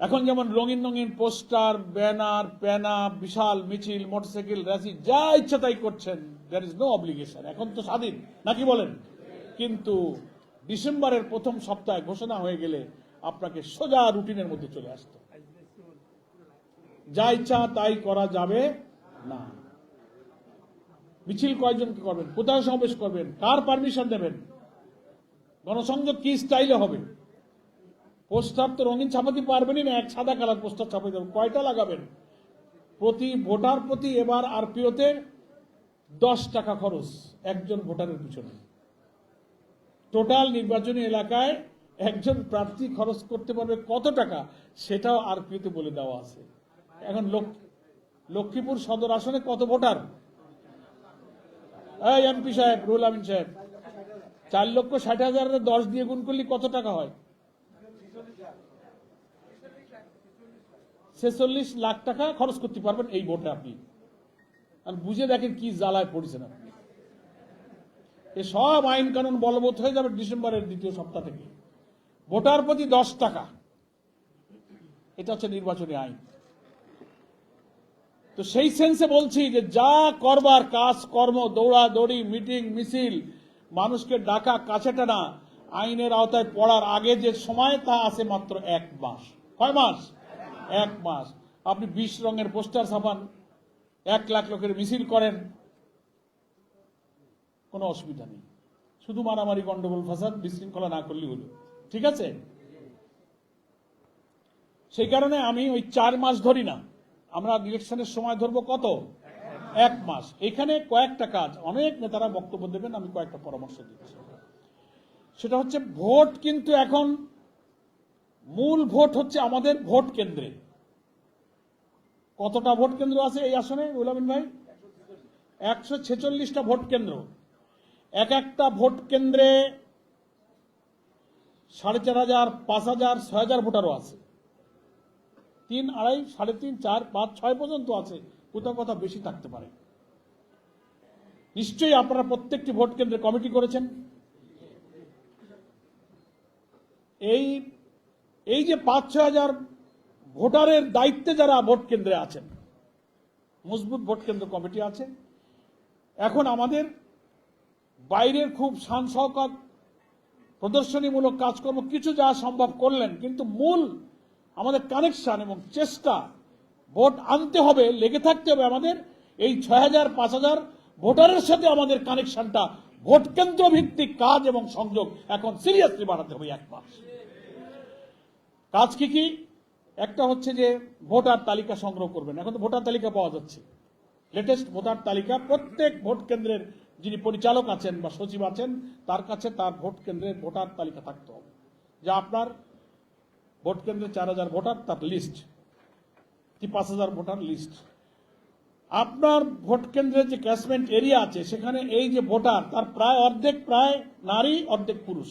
এখন যেমন রঙিন রঙিন পোস্টার, ব্যানার প্যানা বিশাল মিছিল, মোটরসাইকেল র্যাসি যা ইচ্ছা তাই করছেন। দ্যার ইজ নো অব্লিগেশন এখন তো স্বাধীন। নাকি বলেন? কিন্তু ডিসেম্বরের প্রথম সপ্তাহে ঘোষণা হয়ে গেলে আপনাকে সোজা রুটিনের মধ্যে চলে আসতো যা ইচ্ছা তাই করা যাবে না। মিছিল কয়জনকে করবেন? কোথায় সমাবেশ করবেন? কার পারমিশন দেবেন? গণসংযোগ কি স্টাইলে হবে? পোস্টার তো রঙিন ছাপাতে পারবেনই না? এক সাদা কালার পোস্টার ছাপাতে দেবেন কয়টা লাগাবেন? প্রতি ভোটার প্রতি এবার আর আরপিওতে দশ টাকা খরচ একজন ভোটারের পিছনে। টোটাল নির্বাচনী এলাকায় একজন প্রার্থী খরচ করতে পারবে কত টাকা? সেটাও আর আরপিওতে বলে দেওয়া আছে। এখন লক্ষ- লক্ষ্মীপুর সদর আসনে কত ভোটার? এমপি সাহেব রুল আমিন সাহেব, চার লক্ষ ষাট হাজারের দশ দিয়ে গুণ করলে কত টাকা হয়? ছেচল্লিশ লাখ টাকা খরচ করতে পারবেন এই ভোটে আপনি। আর বুঝে দেখেন কি জ্বালায় পড়েছেন আপনি। এ সব আইন কানুন বলবৎ হয়ে যাবে ডিসেম্বরের দ্বিতীয় সপ্তাহ থেকে। ভোটার প্রতি দশ টাকা। এটা হচ্ছে নির্বাচনী আইন। তো সেই সেন্সে বলছি যে যা করবার কাজ, কর্ম, দৌড়াদৌড়ি, মিটিং, মিছিল, মানুষকে ডাকা কাছে টানা, আইনের আওতায় পড়ার আগে যে সময় তা আছে মাত্র এক মাস। কয় মাস? এক মাস। আপনি বিশ রঙের পোস্টার ছাপান, এক লাখ লোকের মিছিল করেন, কোনো অসুবিধা নেই। শুধু মারামারি, গন্ডগোল, ফাসাদ, বিশৃঙ্খলা না করলেই হলো। ঠিক আছে? সেই কারণে আমি ওই চার মাস ধরি না। আমরা ইলেকশনের সময় ধরবো কত? এক মাস। এখানে কয়েকটা কাজ। অনেক নেতারা বক্তব্য দেবেন, আমি কয়েকটা পরামর্শ দিচ্ছি। সেটা হচ্ছে, ভোট কিন্তু এখন মূল ভোট হচ্ছে আমাদের ভোট কেন্দ্রে। কতটা ভোট কেন্দ্র আছে এই আসনে রুলামিন ভাই? একশো ছেচল্লিশটা ভোট কেন্দ্র। এক একটা ভোট কেন্দ্রে সাড়ে চার হাজার, পাঁচ হাজার, ছয় হাজার ভোটারও আছে। তিন আড়াই, সাড়ে তিন, চার, পাঁচ, ছয় পর্যন্ত আছে। কোথাও কোথাও বেশি থাকতে পারে। নিশ্চয়ই আপনারা প্রত্যেকটি ভোট কেন্দ্রে কমিটি করেছেন। এই এই যে পাঁচ ছয় হাজার ভোটারের দায়িত্বে যারা ভোট কেন্দ্রে আছেন, মজবুত ভোট কেন্দ্র কমিটি আছে, এখন আমাদের বাইরের খুব শান শওকত প্রদর্শনীমূলক কাজকর্ম, কিছু যা সম্ভব করলেন, কিন্তু মূল আমাদের কানেকশন এবং চেষ্টা ভোট আনতে হবে, লেগে থাকতে হবে আমাদের, এই ছয় হাজার, পাঁচ হাজার ভোটারের সাথে আমাদের কানেকশনটা ভোট কেন্দ্র ভিত্তিক কাজ এবং সংযোগ এখন সিরিয়াসলি বাড়াতে হবে এক মাস। কাজ কি কি? একটা হচ্ছে যে ভোটার তালিকা সংগ্রহ করবেন। এখন তো ভোটার তালিকা পাওয়া যাচ্ছে। লেটেস্ট ভোটার তালিকা, প্রত্যেক ভোট কেন্দ্রের যিনি পরিচালক আছেন বা সচিব আছেন, তার কাছে তার ভোট কেন্দ্রের ভোটার তালিকা থাকতে হবে। যে আপনার ভোট কেন্দ্রে চার হাজার ভোটার, তার লিস্ট কি পাঁচ হাজার ভোটার লিস্ট আপনার ভোট কেন্দ্রের যে ক্যাশমেন্ট এরিয়া আছে, সেখানে এই যে ভোটার, তার প্রায় অর্ধেক প্রায় নারী, অর্ধেক পুরুষ।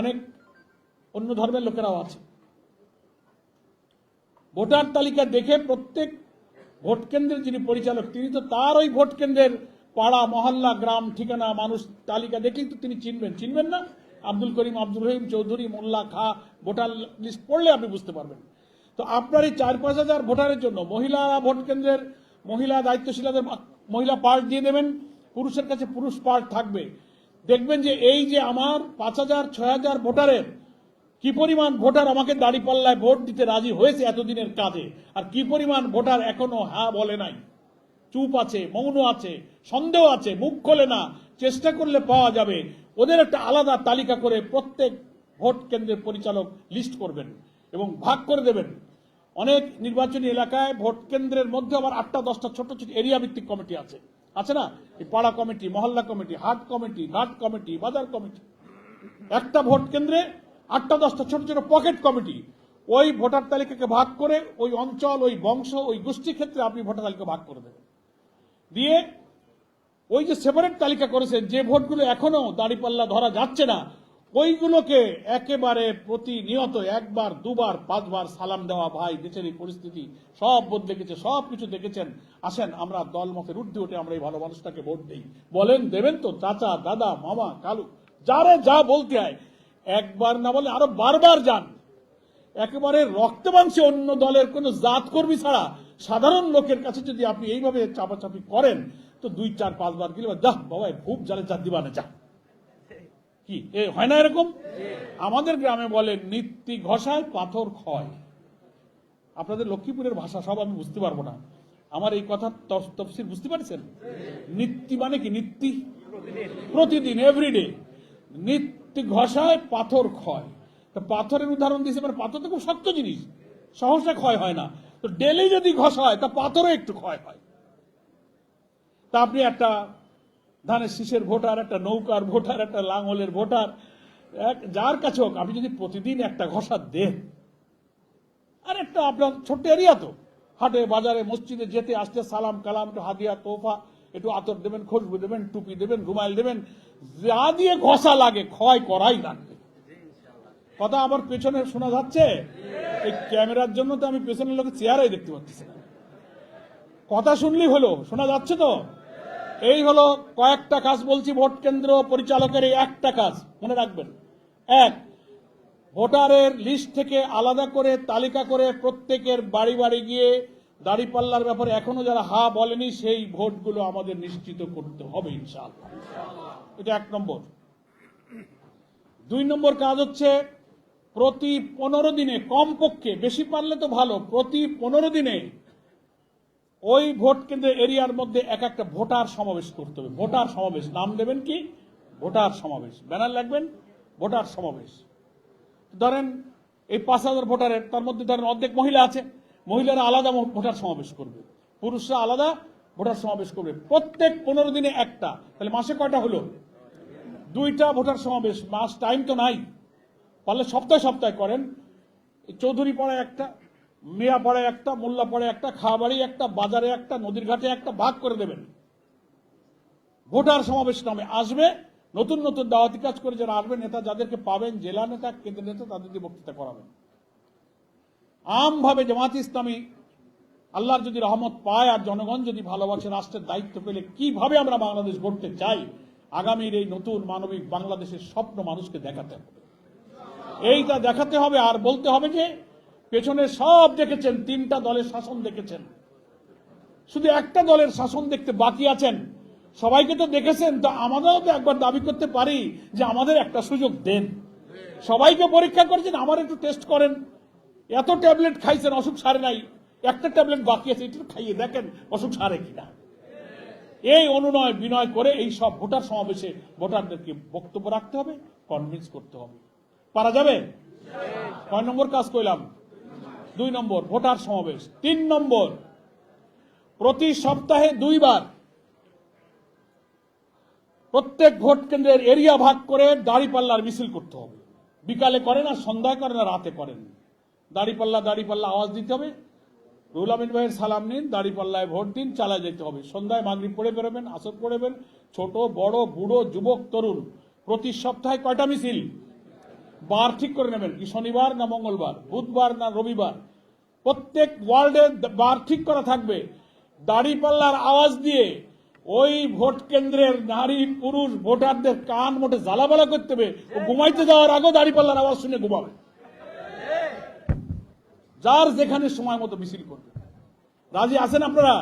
অনেক অন্য ধর্মের লোকেরাও আছে। ভোটার তালিকা দেখে প্রত্যেক ভোট কেন্দ্রের যিনি পরিচালক, তিনি তো তার ওই ভোট কেন্দ্রের পাড়া, মহল্লা, গ্রাম, ঠিকানা, মানুষ তালিকা দেখলেই তো তিনি চিনবেন। চিনবেন না? আব্দুল করিম আব্দুল রহিম চৌধুরী, মোল্লা, খা, ভোটার লিস্ট পড়লে আপনি বুঝতে পারবেন। তো আপনার এই চার পাঁচ হাজার ভোটারের জন্য মহিলা ভোট কেন্দ্রের মহিলা দায়িত্বশীলাদের মহিলা পার্ট দিয়ে দেবেন, পুরুষের কাছে পুরুষ পার্ট থাকবে। দেখবেন যে এই যে আমার পাঁচ হাজার, ছয় হাজার ভোটারের কি পরিমাণ ভোটার আমাকে দাঁড়িপাল্লায় ভোট দিতে রাজি হয়েছে এতদিনের কাজে? আর কি পরিমাণ ভোটার এখনও হ্যাঁ বলে নাই? চুপ আছে মৌন আছে, সন্দেহ আছে, মুখ খোলে না, চেষ্টা করলে পাওয়া যাবে। ওদের একটা আলাদা তালিকা করে প্রত্যেক ভোট কেন্দ্রের পরিচালক লিস্ট করবেন এবং ভাগ করে দেবেন। অনেক নির্বাচনী এলাকায় ভোট কেন্দ্রের মধ্যে আবার আটটা, দশটা ছোট ছোট এরিয়া ভিত্তিক কমিটি আছে। আছে না? এই পাড়া কমিটি, মহল্লা কমিটি, হাট কমিটি ঘাট কমিটি, বাজার কমিটি। একটা ভোট কেন্দ্রে আটটা দশটা ছোট ছোট পকেট কমিটি। ওই ভোটার তালিকাকে ভাগ করে ওই অঞ্চল, ওই বংশ, ওই গোষ্ঠী ক্ষেত্রে আপনি ভোটার তালিকা ভাগ করে দেবেন। দিয়ে ওই যে সেপারেট তালিকা করেছেন, যে ভোটগুলো এখনও দাঁড়িপাল্লা ধরা যাচ্ছে না, ওইগুলোকে একেবারে প্রতিনিয়ত একবার, দুবার, পাঁচবার সালাম দেওয়া, ভাই, দেশের এই পরিস্থিতি সব বদলে গেছে সব কিছু দেখেছেন। আসেন, আমরা দল মতের ঊর্ধ্বে উঠে আমরা এই ভালো মানুষটাকে ভোট দিই। বলেন, দেবেন তো, চাচা, দাদা, মামা, কালু, যারে যা বলতে হয়। একবার না বলে আরও বারবার যান। একেবারে রক্তে মাংসে অন্য দলের কোনো জাত কর্মী ছাড়া সাধারণ লোকের কাছে যদি আপনি এইভাবে চাপাচাপি করেন, তো দুই, চার, পাঁচবার গেলে যাহ বাবা খুব জালে চার দিবানে যা কি? এ হয় না এরকম? আমাদের গ্রামে বলে নিত্যি ঘষায় পাথর ক্ষয়। আপনাদের লক্ষ্মীপুরের ভাষা সব আমি বুঝতে পারব না। আমার এই কথা তফ- তফসির বুঝতে পারছেন? নিত্যি মানে কি? নিত্যি প্রতিদিন এভরিডে নিত্য ঘষায় পাথর ক্ষয়। তো পাথরের উদাহরণ দিয়েছে মানে পাথর তো খুব শক্ত জিনিস, সহসা ক্ষয় হয় না। তো ডেলি যদি ঘষা হয় তা পাথরও একটু ক্ষয় হয়। তা আপনি একটা ধানের শীষের ভোটার, একটা নৌকার ভোটার, একটা লাঙলের ভোটার, এক যার কাছে হোক, আপনি যদি প্রতিদিন একটা ঘষা দেন, আর একটা আপনার ছোট্ট এরিয়া তো। হাটে, বাজারে, মসজিদে যেতে আসতে সালাম কালাম একটু হাদিয়া তোফা একটু আতর দেবেন খুশবু দেবেন, টুপি দেবেন রুমাইল দেবেন যা দিয়ে ঘষা লাগে, ক্ষয় করাই লাগবে। কথা আমার পেছনে শোনা যাচ্ছে? এই ক্যামেরার জন্য তো আমি পেছনের লোকের চেয়ারাই দেখতে পাচ্ছি। কথা শুনলেই হলো, শোনা যাচ্ছে তো? এই হলো কয়েকটা কাজ বলছি, ভোট কেন্দ্র পরিচালকের এই একটা কাজ, মনে রাখবেন। এক, ভোটারের লিস্ট থেকে আলাদা করে তালিকা করে প্রত্যেকের বাড়ি বাড়ি গিয়ে দাড়িপাল্লার ব্যাপারে এখনও যারা হা বলেনি, সেই ভোটগুলো আমাদের নিশ্চিত করতে হবে, ইনশাআল্লাহ। এটা এক নম্বর। দুই নম্বর কাজ হচ্ছে প্রতি পনেরো দিনে, কমপক্ষে, বেশি পারলে তো ভালো, প্রতি পনেরো দিনে ওই ভোট কেন্দ্রের এরিয়ার মধ্যে এক একটা ভোটার সমাবেশ করতে হবে। ভোটার সমাবেশ, নাম দেবেন কি? ভোটার সমাবেশ। ব্যানার লাগবেন? ভোটার সমাবেশ। ধরেন এই পাঁচ হাজার ভোটারের, তার মধ্যে ধরেন অর্ধেক মহিলা আছে, মহিলারা আলাদা ভোটার সমাবেশ করবে। পুরুষরা আলাদা ভোটার সমাবেশ করবে। প্রত্যেক পনেরো দিনে একটা। তাহলে মাসে কয়টা হলো? দুইটা ভোটার সমাবেশ, মাস টাইম তো নাই। পারলে সপ্তাহে সপ্তাহে করেন। চৌধুরী পাড়ায় একটা, মেয়া পাড়ায় একটা, মোল্লা পাড়ায় একটা খাওয়াবাড়ি একটা, বাজারে একটা, নদীর ঘাটে একটা, ভাগ করে দেবেন। ভোটার সমাবেশ নামে আসবে, নতুন নতুন দাওয়াতি কাজ করে যারা আসবে, নেতা যাদেরকে পাবেন, জেলা নেতা, কেন্দ্র নেতা তাদের দিয়ে বক্তৃতা করাবেন। আমভাবে জামাত ইসলামী আল্লাহর যদি রহমত পায় আর জনগণ যদি ভালোবাসে, রাষ্ট্রের দায়িত্ব পেলে কীভাবে আমরা বাংলাদেশ গড়তে চাই? আগামীর এই নতুন মানবিক বাংলাদেশের স্বপ্ন মানুষকে দেখাতে হবে। এইটা দেখাতে হবে আর বলতে হবে যে, পেছনে সব দেখেছেন, তিনটা দলের শাসন দেখেছেন। শুধু একটা দলের শাসন দেখতে বাকি আছেন। সবাইকে তো দেখেছেন, তো আমাদেরও তো একবার দাবি করতে পারি যে আমাদের একটা সুযোগ দেন। সবাইকে পরীক্ষা করেছেন, আমার একটু টেস্ট করেন। এত ট্যাবলেট খাইছেন, অসুখ সারে নাই। একটা ট্যাবলেট বাকি আছে, একটু খাইয়ে দেখেন অসুখ সারে কিনা। এই অনুনয় বিনয় করে এই সব ভোটার সমাবেশে ভোটারদেরকে বক্তব্য রাখতে হবে কনভিন্স করতে হবে। পারা যাবে? কয় নম্বর কাজ করলাম দুই নম্বর, ভোটার সমাবেশ। তিন নম্বর, প্রতি সপ্তাহে দুইবার প্রত্যেক ভোট কেন্দ্রের এরিয়া ভাগ করে দাড়িপাল্লার মিছিল করতে হবে। বিকালে করেন আর সন্ধ্যায় করেন আর রাতে করেন। দাড়িপাল্লা দাড়িপাল্লা আওয়াজ দিতে হবে। রুহুল ভাইয়ের সালাম নিন, দাড়িপাল্লায় ভোট দিন চালা যেতে হবে। সন্ধ্যায় মাগরিব পড়ে বেরোবেন, আসর পড়েবেন ছোট, বড়, বুড়ো, যুবক, তরুণ, প্রতি সপ্তাহে কয়টা মিছিল? বার ঠিক করে নেবেন, কি শনিবার না মঙ্গলবার? বুধবার না রবিবার? প্রত্যেক ওয়ার্ল্ডে বার ঠিক করা থাকবে। দাড়িপাল্লার আওয়াজ দিয়ে ওই ভোট কেন্দ্রের নারী, পুরুষ, ভোটারদের কান মোটে জ্বালাবালা করতে হবে। ও ঘুমাইতে যাওয়ার আগেও দাড়িপাল্লার আওয়াজ শুনে ঘুমাবে। যার যেখানে সময় মতো মিছিল করবে। রাজি আছেন আপনারা?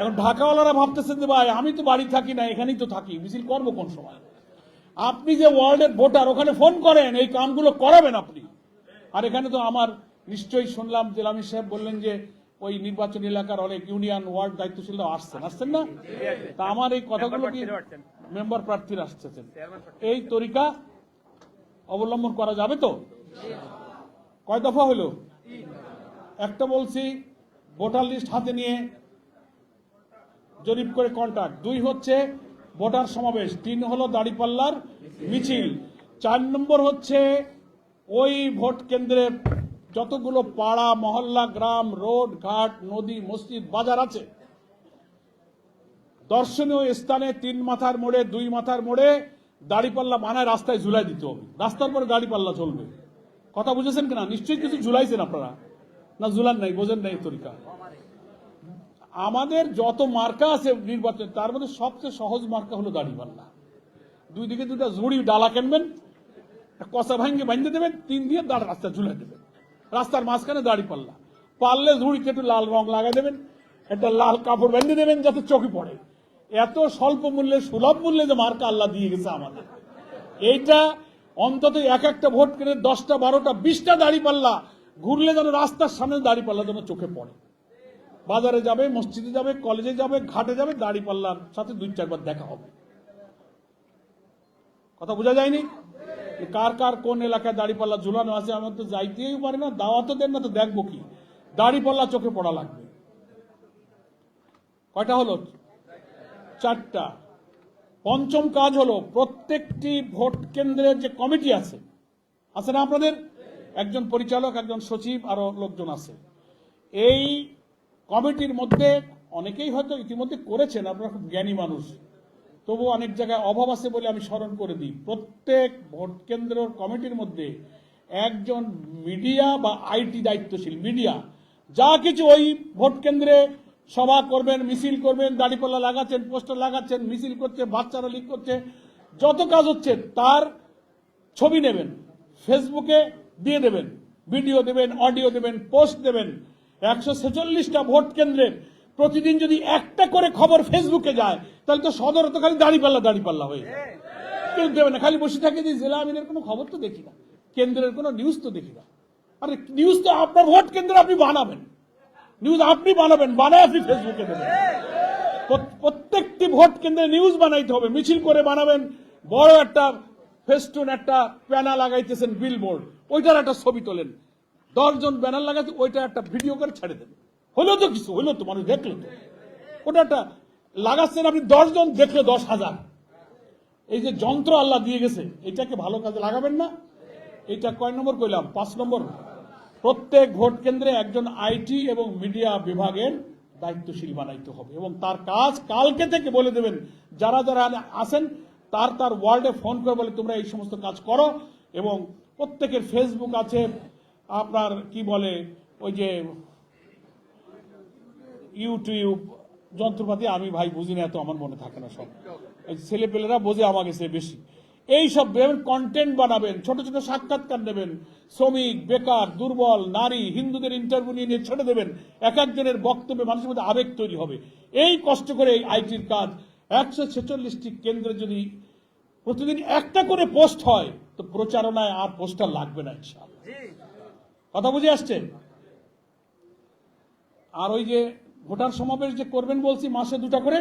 এখন ঢাকাওয়ালারা ভাবতেছেন যে, ভাই, আমি তো বাড়ি থাকি না, এখানেই তো থাকি। মিছিল করব কোন সময়? আপনি যে ওয়ার্ল্ডের ভোটার, ওখানে ফোন করেন, এই কামগুলো করাবেন আপনি। আর এখানে তো আমার নিশ্চয়ই শুনলাম, জেলামি সাহেব বললেন যে, ওই নির্বাচনী এলাকার অনেক ইউনিয়ন ওয়ার্ড দায়িত্বশীলরা আসছেন। আসছেন না? তা আমার এই কথাগুলো কি মেম্বার প্রার্থীরা আসতেছেন? এই তরিকা অবলম্বন করা যাবে তো? কয় দফা হলো? একটা বলছি, ভোটার লিস্ট হাতে নিয়ে জরিপ করে কন্ট্যাক্ট দুই হচ্ছে ভোটার সমাবেশ, তিন হলো দাড়িপাল্লার মিছিল। চার নম্বর হচ্ছে ওই ভোট কেন্দ্রে যতগুলো পাড়া, মহল্লা, গ্রাম, রোড, ঘাট, নদী, মসজিদ, বাজার আছে। দর্শনীয় স্থানে তিন মাথার মোড়ে, দুই মাথার মোড়ে দাড়িপাল্লা বানায় রাস্তায় ঝুলাই দিতে হবে। রাস্তার পরে দাড়িপাল্লা চলবে। কথা বুঝেছেন কিনা? নিশ্চয়ই কিছু ঝুলাইছেন আপনারা। না ঝুলান নাই, বোঝেন নাই তরিকা। আমাদের যত মার্কা আছে নির্বাচন, তার মধ্যে সবচেয়ে সহজ মার্কা হলো দাড়িপাল্লা দুই দিকে দুটা ঝুড়ি, ডালা কিনবেন কষা ভাঙ্গে বাঁধতে দেবেন, তিন দিয়ে দাঁড় রাস্তা ঝুলে দেবেন। রাস্তার মাঝখানে দাড়ি পাল্লা পারলে ঝুড়িতে একটু লাল রং লাগাই দেবেন, একটা লাল কাপড় বেঁধে দেবেন যাতে চোখে পড়ে। এত স্বল্প মূল্যে, সুলভ মূল্যে যে মার্কা আল্লাহ দিয়ে গেছে আমাদের। এইটা অন্তত এক একটা ভোট কেন্দ্রে দশটা, বারোটা, বিশটা দাড়ি পাল্লা ঘুরলে যেন রাস্তার সামনে দাড়ি পাল্লা যেন চোখে পড়ে। বাজারে যাবে, মসজিদে যাবে কলেজে যাবে, ঘাটে যাবে দাড়ি পাল্লার সাথে দুই চারবার দেখা হবে। কথা বোঝা যায়নি? কার কার কোন এলাকায় দাড়ি পাল্লা ঝুলানো আছে, আমার তো যাইতেই পারি না দাওয়াতও দেন না, তো দেখব কি? দাড়ি পাল্লা চোখে পড়া লাগবে। কয়টা হলো? চারটা। পঞ্চম কাজ হলো, প্রত্যেকটি ভোট কেন্দ্রের যে কমিটি আছে আছে না আপনাদের? একজন পরিচালক, একজন সচিব, আরও লোকজন আছে। এই কমিটির মধ্যে অনেকেই হয়তো ইতিমধ্যে করেছেন, আপনারা খুব জ্ঞানী মানুষ। তবু অনেক জায়গায় অভাব আছে বলে আমি স্মরণ করে দিই। প্রত্যেক ভোট কেন্দ্র কমিটির মধ্যে একজন মিডিয়া বা আইটি দায়িত্বশীল, মিডিয়া। যা কিছু ওই ভোট কেন্দ্রে সভা করবেন, মিছিল করবেন, দাড়িপাল্লা লাগাচ্ছেন, পোস্টার লাগাচ্ছেন, মিছিল করছে, বাচ্চারা লিক করছে, যত কাজ হচ্ছে তার ছবি নেবেন। ফেসবুকে দিয়ে দেবেন ভিডিও দেবেন অডিও দেবেন পোস্ট দেবেন। একশো ছেচল্লিশটা ভোট কেন্দ্রের প্রতিদিন যদি একটা করে খবর ফেসবুকে যায়, তাহলে তো সদর তো খালি দাড়িপাল্লা দাড়িপাল্লা হয়ে কেউ দেবে না, খালি বসে থাকে যে জেলা আমিনের কোনো খবর তো দেখি না, কেন্দ্রের কোনো নিউজ তো দেখি না। আরে নিউজ তো আপনার ভোট কেন্দ্রে আপনি বানাবেন। নিউজ আপনি বানাবেন, বানায় আপনি ফেসবুকে দেবেন। প্রত্যেকটি ভোট কেন্দ্রে নিউজ বানাইতে হবে, মিছিল করে বানাবেন। বড় একটা ফেস্টুন একটা প্যানা লাগাইতেছেন বিলবোর্ড ওইটার একটা ছবি তোলেন। দশজন ব্যানার লাগাতে ওইটা একটা ভিডিও করে ছেড়ে দেন হলো তো কিছু হলো তো মানুষ দেখল তো। ওটা একটা লাগাচ্ছেন আপনি দশজন, দেখল দশ হাজার। এই যে যন্ত্র আল্লাহ দিয়ে গেছে, এটাকে ভালো কাজে লাগাবেন না। এটা কয় নম্বর কইলাম? পাঁচ নম্বর। প্রত্যেক ভোট কেন্দ্রে একজন আইটি এবং মিডিয়া বিভাগের দায়িত্বশীল বানাইতে হবে এবং তার কাজ কালকে থেকে বলে দেবেন, যারা যারা আসেন তার তার ওয়ার্ল্ডে ফোন করে বলে তোমরা এই সমস্ত কাজ করো এবং প্রত্যেকের ফেসবুক আছে, আপনার কি বলে, ওই যে ইউটিউব যন্ত্রপাতি, আমি ভাই বুঝি না এত, আমার মনে থাকে না সব। ছেলে পেলেরা বোঝে আমাকে সে বেশি। এই সব কন্টেন্ট বানাবেন, ছোট ছোট সাক্ষাৎকার নেবেন শ্রমিক, বেকার, দুর্বল, নারী, হিন্দুদের ইন্টারভিউ নিয়ে ছেড়ে দেবেন, এক একজনের বক্তব্যে মানুষের মধ্যে আবেগ তৈরি হবে। এই কষ্ট করে এই আইটির কাজ, একশো ছেচল্লিশটি কেন্দ্রে যদি প্রতিদিন একটা করে পোস্ট হয় তো প্রচারণায় আর পোস্টার লাগবে না ইনশাআল্লাহ। কথা বুঝে আসছে? আর ওই যে ভোটার সমাবেশ যে করবেন বলছি মাসে দুটা করে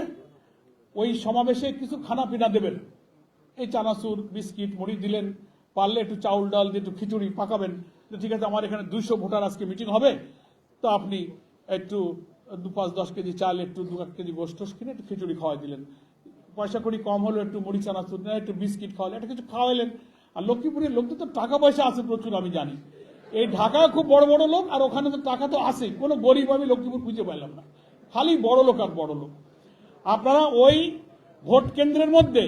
ওই সমাবেশে কিছু খানা পিনা দেবেন। এই চানাচুর বিস্কিট মুড়ি দিলেন পারলে একটু চাউল ডাল দিয়ে একটু খিচুড়ি পাকাবেন। যে ঠিক আছে আমার এখানে দুইশো ভোটার আজকে মিটিং হবে তো আপনি একটু দু পাঁচ দশ কেজি চাল একটু দু এক কেজি গোষ্ঠ কিনে একটু খিচুড়ি খাওয়াই দিলেন। পয়সা কড়ি কম হলো একটু মুড়ি চানাচুর না একটু বিস্কিট খাওয়ালেন একটা কিছু খাওয়াইলেন। আর লক্ষ্মীপুরের লোকদের তো টাকা পয়সা আছে প্রচুর, আমি জানি। এই ঢাকা খুব বড় বড় লোক, আর ওখানে তো টাকা তো আছে। কোনো গরিব আমি লক্ষ্মীপুর খুঁজে পাইলাম না। খালি বড় লোক আর বড় লোক। আপনারা ওই ভোট কেন্দ্রের মধ্যে,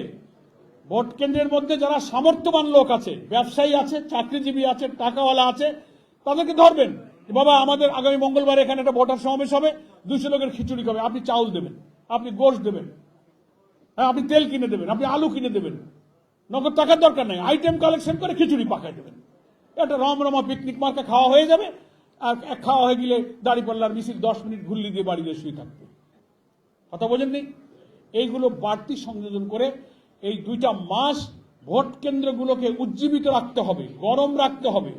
ভোট কেন্দ্রের মধ্যে যারা সামর্থ্যবান লোক আছে, ব্যবসায়ী আছে, চাকরিজীবী আছে, টাকাওয়ালা আছে, তাদেরকে ধরবেন বাবা, আমাদের আগামী মঙ্গলবার এখানে একটা ভোটার সমাবেশ হবে, দুশো লোকের খিচুড়ি খাবে। আপনি চাউল দেবেন, আপনি গোশ দেবেন হ্যাঁ আপনি তেল কিনে দেবেন, আপনি আলু কিনে দেবেন। নগদ টাকার দরকার নেই। আইটেম কালেকশন করে খিচুড়ি পাকাই দেবেন। একটা রমরমা পিকনিক মার্কে খাওয়া হয়ে যাবে, আর এক খাওয়া হয়ে গেলে দাড়ি পাল্লার মিছিল দশ মিনিট ঘুরলি দিয়ে বাড়ি শুয়ে থাকবে। কথা বোঝেননি এইগুলো বাড়তি সংযোজন করে এই দুইটা মাস ভোট কেন্দ্রগুলোকে উজ্জীবিত রাখতে হবে, গরম রাখতে হবে।